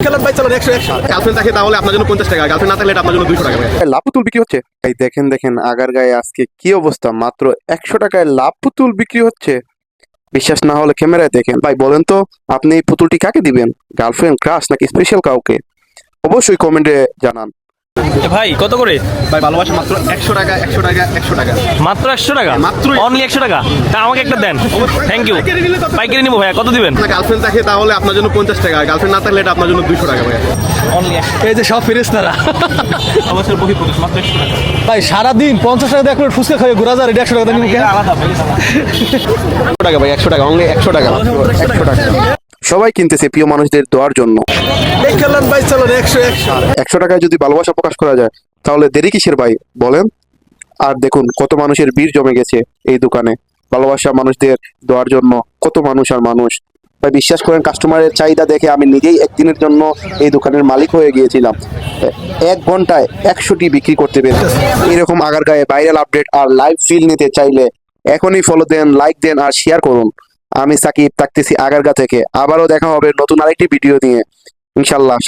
খেলেন ভাই চলেন একশো একশো। গার্লফ্রেন্ড থাকে তাহলে আপনার জন্য পঞ্চাশ টাকা গার্লফ্রেন্ড না থাকলে এটা আপনার জন্য দুশো টাকা ভাই। লাভ পুতুল বিক্রি হচ্ছে? এই দেখেন দেখেন আগার গায়ে আজকে কি অবস্থা? মাত্র একশো টাকায় লাভ পুতুল বিক্রি হচ্ছে। বিশ্বাস না হলে ক্যামেরায় দেখেন। ভাই বলেন তো আপনি এই পুতুলটি কাকে দিবেন? গার্লফ্রেন্ড ক্রাশ নাকি স্পেশাল কাউকে? অবশ্যই কমেন্টে জানান। ভাই কত করে? ভাই ভালোবাসা মাত্র একশো টাকা একশো টাকা একশো টাকা। মাত্র একশো টাকা? মাত্র অনলি একশো টাকা? তা আমাকে একটা দেন। থ্যাংক ইউ পাইকারি নিবো ভাইয়া কত দিবেন? আপনার গার্লফ্রেন্ড থাকে তাহলে আপনার জন্য পঞ্চাশ টাকা গার্লফ্রেন্ড না থাকলে এটা আপনার জন্য দুশো টাকা ভাই এই যে সব ফেরেস্তারা অবশ্যই বহি প্রদেশ মাত্র একশো টাকা। ভাই সারাদিন পঞ্চাশ টাকা দিয়ে এক ফুচকা খাবে ঘোরা যায় এটা একশো টাকা দেন আলাদা একশো টাকা ভাই একশো টাকা অনলি একশো টাকা। একশো টাকা। সবাই কিনতেছে প্রিয় মানুষদের দেওয়ার জন্য। একশো টাকায় যদি ভালোবাসা প্রকাশ করা যায় তাহলে দেরি কিসের ভাই? বলেন। আর দেখুন কত মানুষের ভিড় জমে গেছে এই দোকানে। ভালোবাসা মানুষদের দেওয়ার জন্য কত মানুষ আর মানুষ। ভাই বিশ্বাস করেন কাস্টমারের চাহিদা দেখে আমি নিজেই একদিনের জন্য এই দোকানের মালিক হয়ে গিয়েছিলাম। এক ঘন্টায় একশোটি বিক্রি করতে পেরেছি। এরকম আগার গায়ে ভাইরাল আপডেট আর লাইভ ফিল নিতে চাইলে এখনই ফলো দেন লাইক দেন আর শেয়ার করুন। আমি সাকিব থাকতেছি আগারগা থেকে। আবারও দেখা হবে নতুন আরেকটি ভিডিও নিয়ে। ইনশাল্লাহ।